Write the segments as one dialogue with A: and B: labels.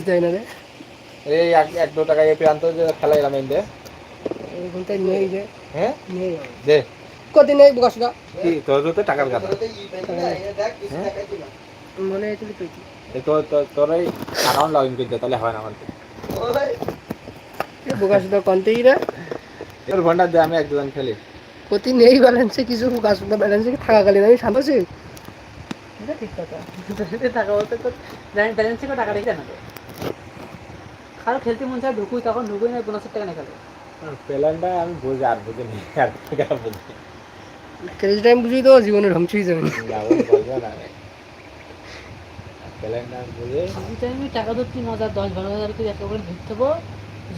A: দেয় না রে?
B: এই এক এক দু টাকা এই প্রান্ত যে খেলা
A: নেই রে
B: হ্যাঁ?
A: নেই।
B: দে।
A: কদিন নেই বসরা
B: কি তোর তো টাকার কথা।
A: মনে হয় তুই তুই
B: এ তো তো- তোর এই অ্যাকাউন্ট লগ ইন করতে তাহলে হয় না আমার।
A: বোকাশোদা কন্তেই রে?
B: তোর ঘণ্টা দে আমি এক দুজন খেলি।
A: প্রতি নেই ব্যালেন্সে কিছু বোকাশোদা ব্যালেন্সে থাকাকালীন আমি শান্ত আছি।
C: এটা ঠিক কথা। টাকা বলতে তো ব্যালেন্স থেকে টাকা রেখে না তো কারও খেলতে মন চায় ঢুকুই তখন ঢুকুই না বোনাসের টাকা নিয়ে খেলে
B: প্ল্যানটা আমি বুঝি আর বুঝি নি আর টাকা বুঝি
A: ক্রেডিট টাইম বুঝি তো জীবনে ধ্বংসই যাবে
B: যাব বলব না রে প্ল্যানটা বুঝি
C: আমি টাইমে টাকা ধরতে মজা দশ বারো হাজার করে একটা করে ধরতে হব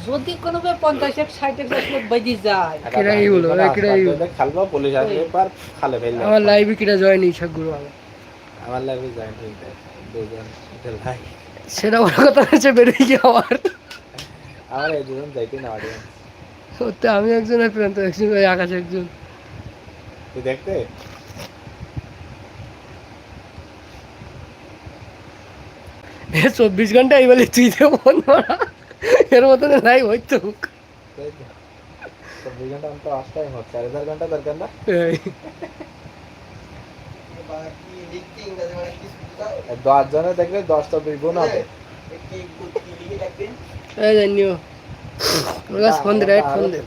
C: যদি কোনো ভাবে পঞ্চাশ এক ষাট এক লাখ বেজে যায়।
A: কিরাই এ কিরাই বলো।
B: খেলব পুলিশ আসবে পর খালে ফেললে
A: আমার লাইভে কিটা জয় নেই সবগুলো আমার
B: হইতে দুজন খেল ভাই
A: সেটা বড় কথা হচ্ছে বেরিয়ে গিয়ে আমার
B: দুজন যাইতে না অডিয়েন্স
A: সত্যি আমি একজন আর প্রান্ত একজন ওই আকাশ একজন
B: তুই দেখতে
A: চব্বিশ ঘণ্টা এই বলে তুই তো এর মতন লাইভ হইতো
B: তাই তো? চব্বিশ ঘণ্টা আট টাইম হচ্ছে চার হাজার ঘণ্টা দরকার না দশ জনে দেখলে দশ চব্বিশ গুণ হবে
A: এই জানিও ওর ফোন দে রাইট ফোন দে।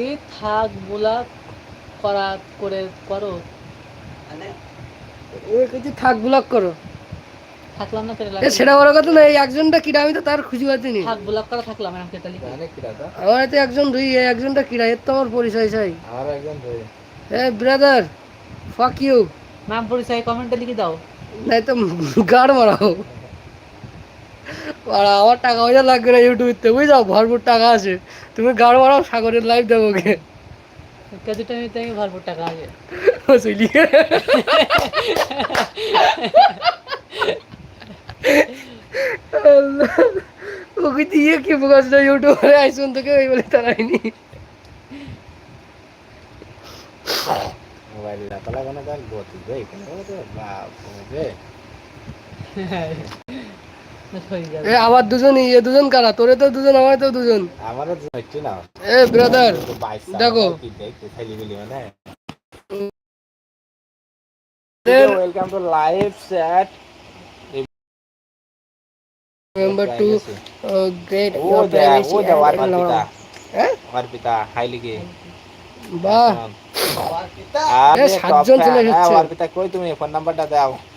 C: এই থাক বোলা করা করে করো।
A: ওই কিছু থাক ব্লক করো।
C: থাকলাম না
A: সেটা বড় কথা না এই একজনটা কিরা আমি তো তার খুঁজে পাচ্ছি
C: থাক ব্লক করা থাকলাম এরকম
B: জানে
A: আমার তো একজন এই একজনটা কিরা এর তো আমার পরিচয় চাই।
B: একজন
A: এ ব্রাদার ফাক ইউ
C: নাম পরিচয় কমেন্টে লিখে দাও।
A: নাই তো গাড় মারাও। আর আমার টাকা পয়সা লাগবে না ইউটিউবতে বুঝাও ভরপুর টাকা আছে। তুমি গাড় মারাও সাগরের লাইভ দেবো
C: কেজি টাইমে আমি ভরপুর টাকা আছে।
A: চলি ওকে দিয়ে কি প্রকাশ ইউটিউবে আইসুন তোকে ওই বলে তারাইনি
B: মোবাইল লাপালা কোনো তার গতি রে এখানে বাপ
A: এ আবার দুজন ইয়ে দুজন কারা? তোরে তো দুজন আমার তো দুজন।
B: আমারও তো হচ্ছে না
A: এ ব্রাদার
B: বাইশ
A: দেখো।
B: কি দেখতে খেলি গেলি মানে।
A: Then-
B: welcome to live chat
A: member to great
B: ও দেখ ও দেখ ওর পিতা
A: হ্যাঁ
B: ওর পিতা হাই লিগে
A: বাহ এ, সাতজন চলে এসেছে।
B: ওর পিতা কই তুমি ফোন নাম্বারটা দাও
A: হ্যাঁ
B: গল্প করি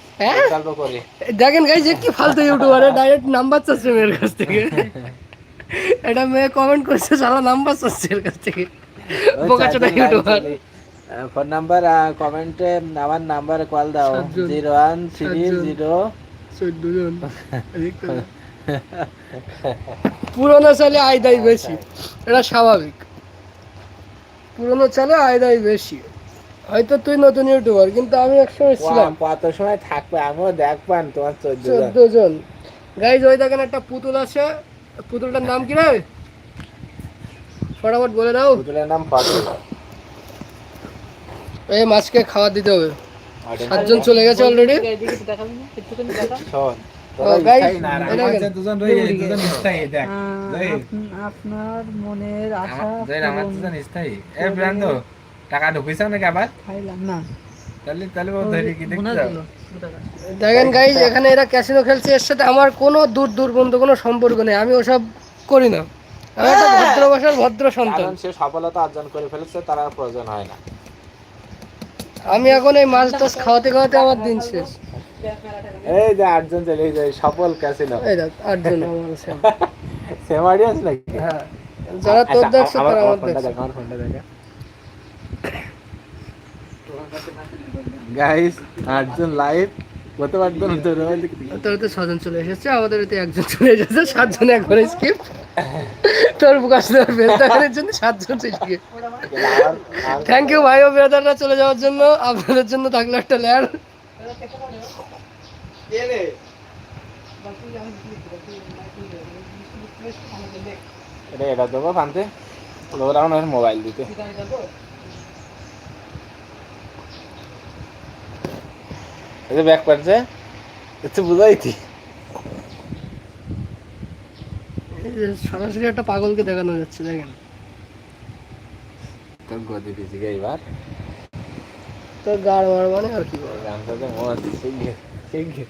A: দেখেন গাইজ কি ফালতু ইউটিউবারে ডাইরেক্ট নাম্বার চাচ্ছে মেয়ের কাছ থেকে। এটা মেয়ে কমেন্ট করছে সারা নাম্বার চাচ্ছে এর কাছ থেকে। বোকাচোদা ইউটিউবার
B: ফোন নাম্বার কমেন্টে আমার নাম্বার কল দাও। জিরো ওয়ান থ্রি জিরো
A: পুরোনো চালে আয় দেয় বেশি। এটা স্বাভাবিক। পুরোনো চালে আয় দেয় বেশি। হয়তো তুই নতুন ইউটিউবার কিন্তু আমি একসময় ছিলাম।
B: কত সময় থাকবে? আমিও দেখবান তোমার চোদ্দ জন।
A: গাইজ ওই দেখেন একটা পুতুল আছে। পুতুলটার নাম কি রে? ফটাফট বলে দাও।
B: পুতুলের নাম ফটো
A: এই মাছকে খাবার দিতে হবে। সাতজন চলে গেছে অলরেডি
C: আপনার মনের আশা
B: টাকা ঢুকিস নাকি আবার
C: না।
B: তাহলে তাহলে ও ধরি কি।
A: দেখেন গাইজ এখানে এরা ক্যাসিনো খেলছে এর সাথে আমার কোনো দূর দূর পর্যন্ত কোনো সম্পর্ক নেই। আমি ওসব করি না। আমি একটা ভদ্র ভাষার ভদ্র সন্তান।
B: সে সফলতা অর্জন করে ফেলেছে তার আর প্রয়োজন হয় না।
A: আমি এখন এই মাছ টাছ খাওয়াতে খাওয়াতে আমার দিন শেষ।
B: এই যে আটজন চলে এই যে সফল ক্যাসিনো
A: এই দেখ আটজন আমার আছে।
B: সেম অডিয়েন্স নাকি?
A: হ্যাঁ। যারা তোর
B: আচ্ছা,
A: দেখছে তারা
B: আমার
A: দেখছে।
B: দেখ, আমার ফোনটা দেখা। গাইস আটজন লাইভ কত আটজন?
A: তোর তো ছজন চলে এসেছে আমাদের তো একজন চলে এসেছে সাতজন একবারে স্কিপ তোর দেওয়ার বেস্তারের জন্য সাতজন চলে থ্যাংক ইউ ভাই ও ব্রাদাররা চলে যাওয়ার জন্য। আপনাদের জন্য থাকল একটা লেয়ার
B: এটা এটা দেবো ফানতে ওরা মোবাইল দিতে। এই যে ব্যাক করছে একটু বুঝাইতি
A: সরাসরি একটা পাগলকে দেখানো যাচ্ছে দেখেন।
B: তোর গদি পিছিয়ে এইবার
A: তো গাড় মার মানে আর কি
B: শিখে শিখে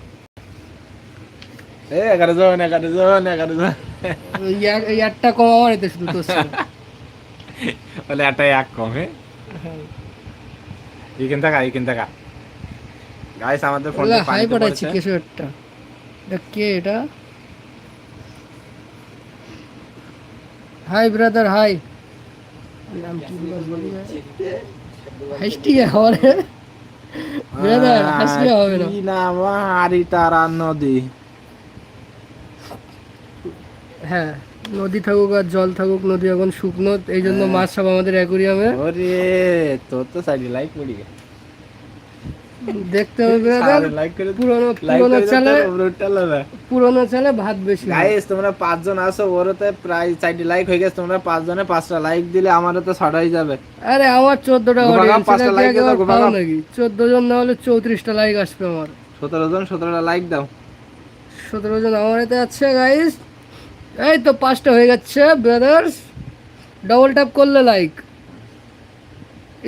B: এ এগারো জন এগারো জন এগারো জন।
A: একটা কম আমার এতে শুধু তোর
B: বলে একটা এক কমে
A: হ্যাঁ।
B: ইকেন থাকা ইকেন থাকা গাইস আমাদের ফোন
A: হাই পাঠাচ্ছি কিছু একটা এটা কে এটা? হাই ব্রাদার হাই নাম কি হাসটি হবে ব্রাদার হাসলে হবে না।
B: কি নাম? হারি তারা নদী।
A: হ্যাঁ নদী থাকুক আর জল থাকুক নদী এখন শুকনো এই জন্য
B: হ্যাঁ।
A: মাছ সব আমাদের অ্যাকুরিয়ামে
B: ওরে তোর তো সাইডে লাইক পড়ি গে
A: দেখতে হবে পুরোনো পুরোনো চালে ভাত বেশি।
B: গাইস তোমরা পাঁচজন আছো ওরতে প্রায় চারটি লাইক হয়ে গেছে। তোমরা পাঁচজনে পাঁচটা লাইক দিলে আমারও তো ছটাই যাবে।
A: আরে আমার চোদ্দটা। নাকি? চোদ্দ জন না হলে চৌত্রিশটা লাইক আসবে আমার।
B: সতেরো জন সতেরোটা লাইক দাও।
A: সতেরো জন আমার এতে আছে গাইস এই তো পাঁচটা হয়ে যাচ্ছে ব্রাদার্স ডবল ট্যাপ করলে লাইক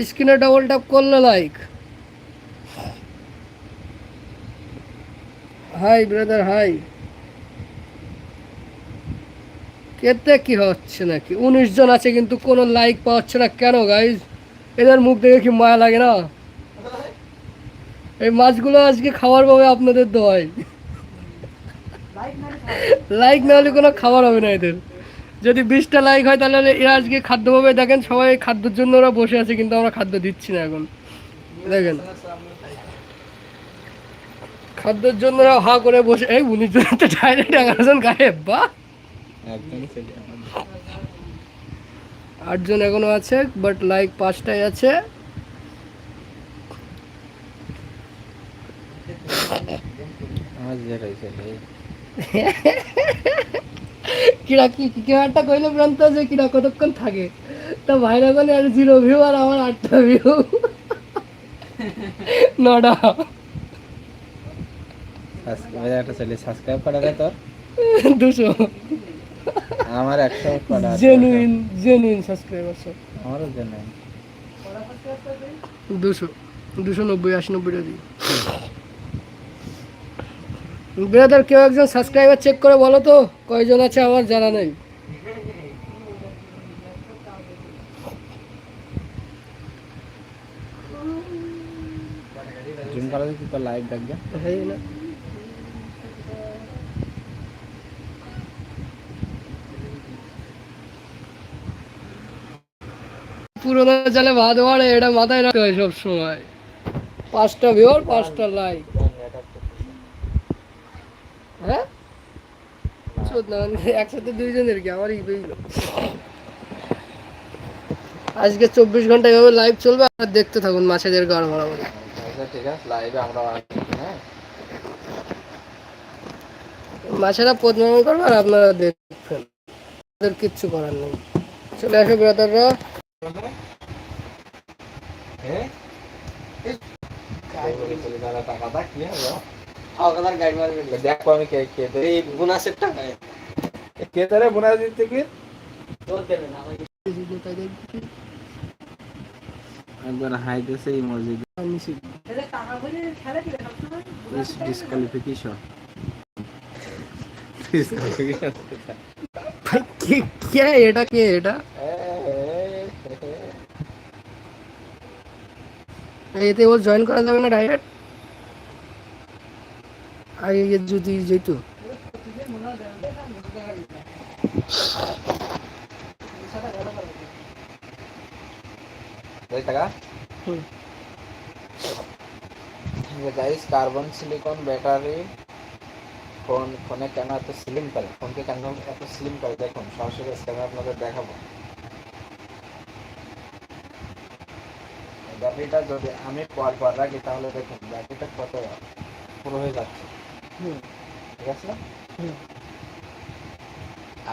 A: স্ক্রিনে ডবল ট্যাপ করলে লাইক হাই ব্রাদার, হাই। কেতে কি হচ্ছে নাকি? উনিশ জন আছে কিন্তু কোনো লাইক পাচ্ছে না কেন গাইজ এদের মুখ দেখে কি মায়া লাগে না? এই মাছগুলো আজকে খাবার পাবে আপনাদের দোয়ায় লাইক না হলে কোনো খাবার হবে না এদের। যদি বিশটা লাইক হয় তাহলে এরা আজকে খাদ্য পাবে দেখেন, সবাই খাদ্যের জন্য ওরা বসে আছে কিন্তু আমরা খাদ্য দিচ্ছি না এখন। দেখেন। খাদ্যের জন্য হা করে বসে এই ডাইরেক্ট এগারো জন বা আটজন এখনও আছে বাট লাইক পাঁচটাই আছে।
B: যে
A: কিরা কি কি একটা কইলো প্রান্ত যে কিরা কতক্ষণ থাকে? তা ভাইরা আর জিরো ভিউ আর আমার আটটা ভিউ নটা।
B: সাবস্ক্রাইব একটা চলে সাবস্ক্রাইব করা যায় তোর
A: দুশো।
B: আমার একশো করা
A: জেনুইন জেনুইন সাবস্ক্রাইবার সব
B: আমারও জেনুইন
A: দুশো দুশো নব্বই আশি নব্বইটা দিই ব্রাদার কেউ একজন সাবস্ক্রাইবার চেক করে বলো তো কয়জন আছে আমার জানা নেই।
B: জুম করা যায় তোর লাইভ দেখবে?
A: হ্যাঁ না। পুরোনো চালে ভাত বাড়ে এটা মাথায় রাখতে হয় সব সময় পাঁচটা ভিওর পাঁচটা লাইক হ্যাঁ? একসাথে দুইজনের কি? আমারই বেইল আজকে চব্বিশ ঘণ্টা এভাবে লাইভ চলবে আর দেখতে থাকুন মাছেদের গাড় মারামারি
B: আচ্ছা, ঠিক আছে লাইভে আমরা হ্যাঁ?
A: মাছেরা পদ্মামন করবে আর আপনারা দেখবেন। ওদের কিচ্ছু করার নেই। চলে আসো ব্রাদাররা
B: হ্যাঁ টাকাটা কি হলো দেখো আমি কে কে এই বোনাসের টাকা কে তারে বোনাস দিতে কি একবার হাইতেছে এই
A: কে এটা কে এটা এতে ও জয়েন করা যাবে না ডাইরেক্ট আগে গিয়ে যদি যেত
B: কার্বন সিলিকন ব্যাটারি ফোন ফোনে কেন এত স্লিম করে ফোনকে কেন এত স্লিম করে? দেখুন সরাসরি স্ক্যানার আপনাদের দেখাবো। ব্যাটারিটা যদি আমি পর পর রাখি তাহলে দেখুন ব্যাটারিটা কত পুরো হয়ে যাচ্ছে। ঠিক আছে।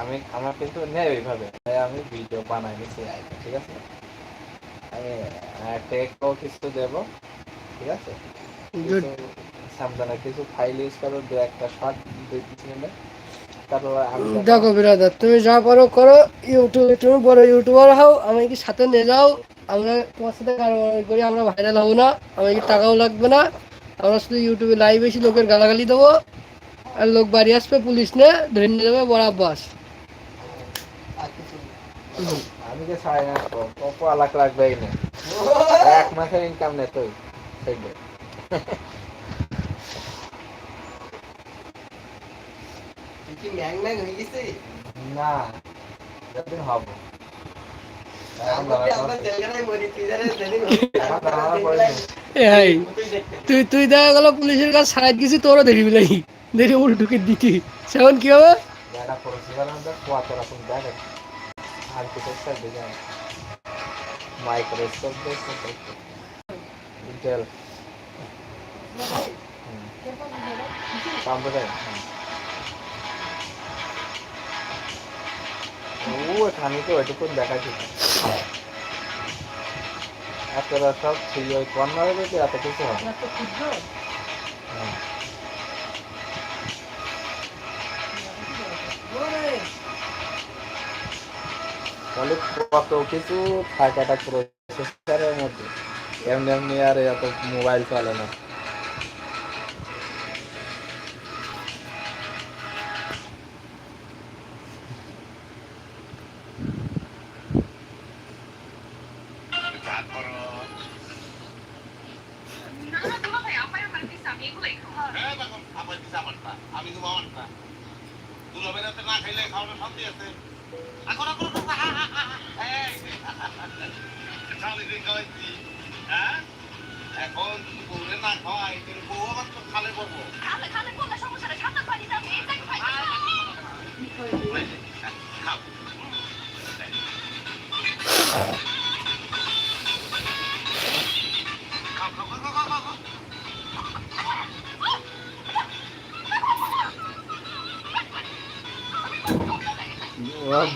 B: আমি আমার কিন্তু নেই ওইভাবে। আমি ভিডিও বানাই নিচ্ছি ঠিক আছে? আমি টেকও কিছু দেবো ঠিক আছে?
A: Good.
B: কিছু ফাইল ইউজ করো দু একটা শর্ট দুই তিন মিনিট। তারপর আমি
A: দেখো। বিরাদার তুমি যা পারো করো ইউটিউব তুমি বড় ইউটিউবার হও আমাকে সাথে নিয়ে যাও? আমরা তোমার সাথে কারবার করি আমরা ভাইরাল হব না আমাকে টাকাও লাগবে না। আমরা শুধু ইউটিউবে লাইভ এসে লোকের গালাগালি দেবো। আর লোক বাড়ি আসবে পুলিশ নিয়ে ধরে নিয়ে যাবে বড় আব্বাস।
B: আমি যে সাড়ে মাস কত লাখ লাগবে এই এক মাসের ইনকাম নেই তুই সেইটা না হব।
A: তুই তুই দেখা গেল পুলিশের কাছে সারাই গেছি, তোরও দেখি বিলাই দিতি। সেমন কি হবে?
B: ও, এখানে তো দেখাচ্ছি এতটা সব সেই ওই কর্নারে যদি এত কিছু হ্যাঁ। তাহলে কত কিছু থাকে একটা প্রসেসরের মধ্যে। এমনি এমনি আর এত মোবাইল চলে না।
D: এখন বউরে না খাওয়াই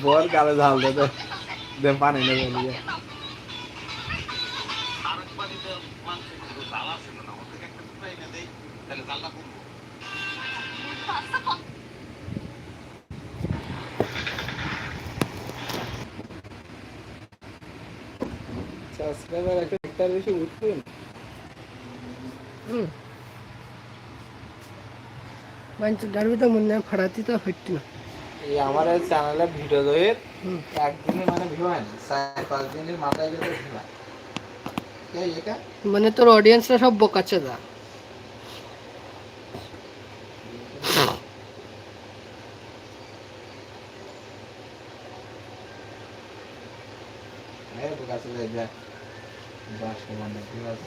B: বর গালে ঝাল দে দে দে পানি নেবে নিয়ে সাবস্ক্রাইবার একটা বেশি উঠবেন।
A: হুম। মাইন্স ডারবি তো মনে হয় ফাড়াতি তো হইতি না।
B: এই আমার চ্যানেলে ভিডিও দইয়ের
A: হুম
B: একদিনে মানে ভিউ হয় না চার পাঁচ দিনের মাথায় গেলে ভিউ হয় কে এটা
A: মানে তোর অডিয়েন্সরা সব বোকাচ্ছে দা,
B: এই তো কাছে যাই যা দশ কমান্ডে ভিউ আছে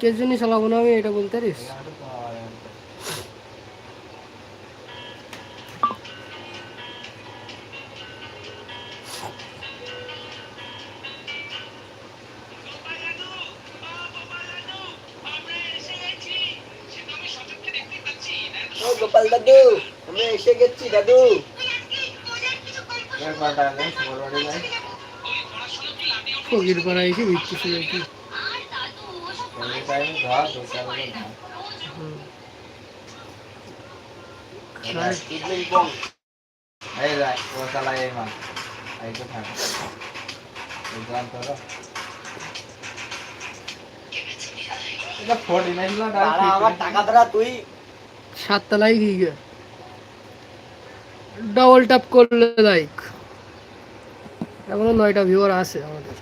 A: কে জন্য চালাবো না আমি এটা বলতে পারিস।
E: গোপাল দাদু আমি এসে গেছি দাদু?
A: ফকির পাড়া এসে ভিত্তি কি
B: এই টাইমে ঘর, দু চার হাজার ঘর।
E: ইডলিং পং
B: এই যায়, ও চালায় এই মাল। এই তো থাকে। এই গ্রাম তোরা। এটা 49 না
E: তারা
B: direct
E: আমার
B: 50?
E: টাকা ধরা তুই
A: সাততলায় গিয়ে গে ডবল ট্যাপ করলে লাইক এখনও নয়টা ভিউয়ার আছে আমাদের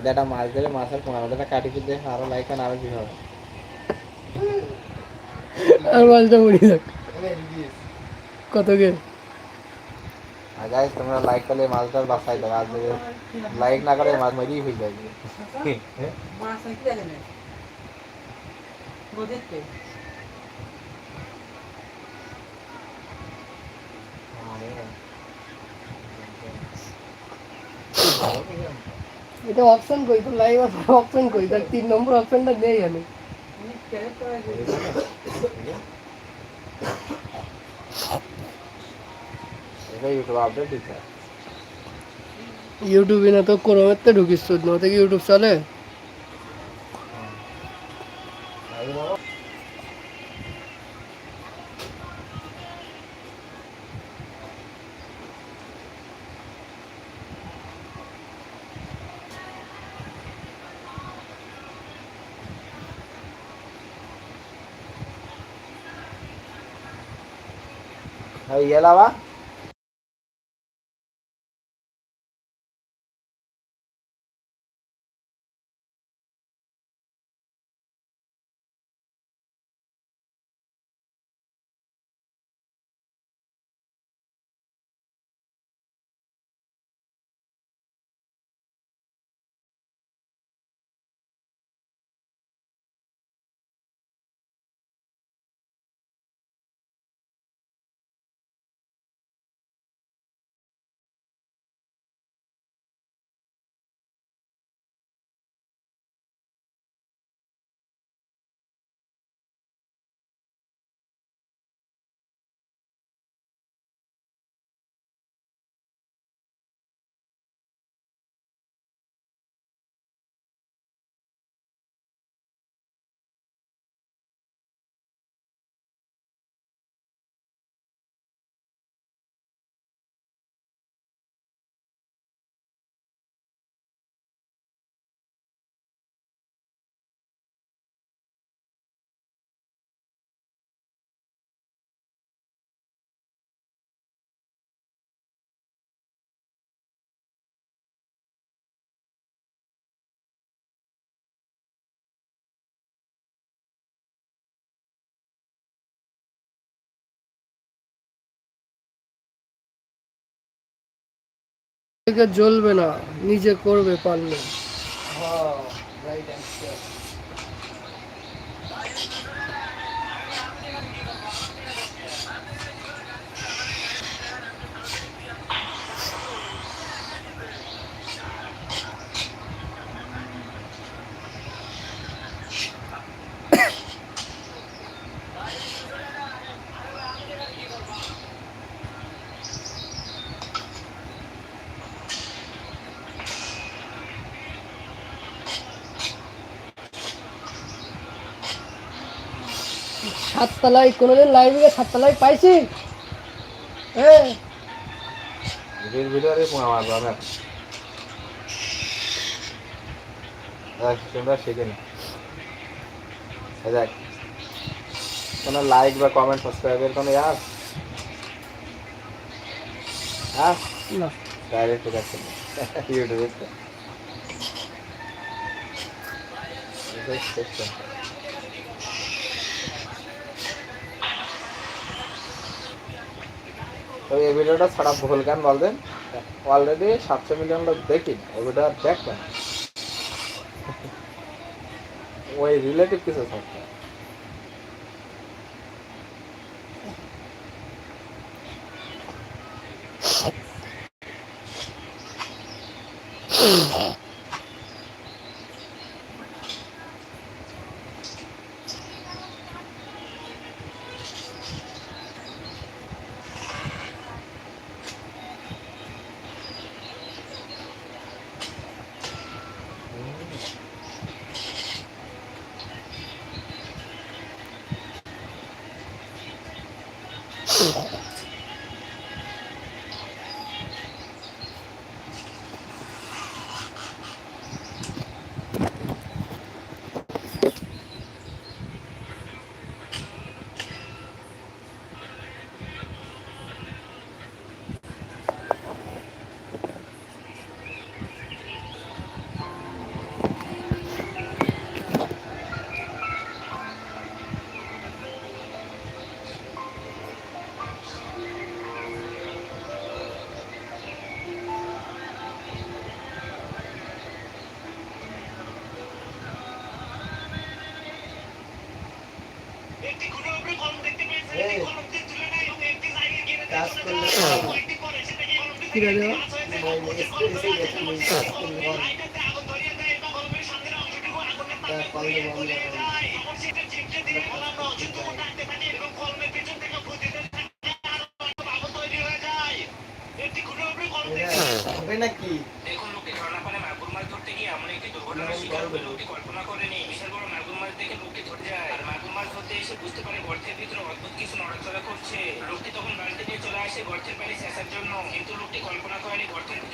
B: এটা একটা মাছ ধরে মাছের পোনা মাছটা কাটি দিয়ে আরও লাইক আরও কি হবে
A: আর মাছটা মরি যাক। কত গে
B: আর তোমরা লাইক করলে মাছটার বাসায় দেবে আর যদি লাইক না করে মাছ মেরেই হয়ে যাবে।
C: মাছ নাকি দেখে নেই নদীতে
A: এটা অপশন কই? তো লাইভ অপশন কই? তার তিন নম্বর অপশনটা নেই আমি
B: আপডেট
A: ইউটিউবে না তো ক্রোমের তো ঢুকিস চোদ্দ থেকে ইউটিউব চলে?
B: এই এলাবা
A: থেকে জ্বলবে না নিজে করবে পারলে। সাততলায় কোনোদিন লাইভে সাততলায় পাইছি। হ্যাঁ
B: দেখ কোনো লাইক বা কমেন্ট সাবস্ক্রাইবের কোনো ইয়ার হ্যাঁ
A: না।
B: ডাইরেক্ট দেখাচ্ছে ইউটিউবে তো এই ভিডিওটা ছাড়া ভুল গান বলবেন অলরেডি সাতশো মিলিয়ন লোক দেখিনি, ওই ভিডিও দেখবেন ওই রিলেটিভ কিছু থাকবে
E: Mm-hmm. ঠিকাছে হবে নাকি?
F: কল্পনা করেনি বিশাল বড় মাগুর মাছ দেখে লোকটি ধরে যায়। আর মাগুর মাছ ধরতে এসে বুঝতে পারে বর্ষের ভিতরে অদ্ভুত কিছু নড়াচড়া করছে। লোকটি তখন বাড়িতে সে গর্তের পানি আসার জন্য কিন্তু লোকটি কল্পনা করেনি গর্তের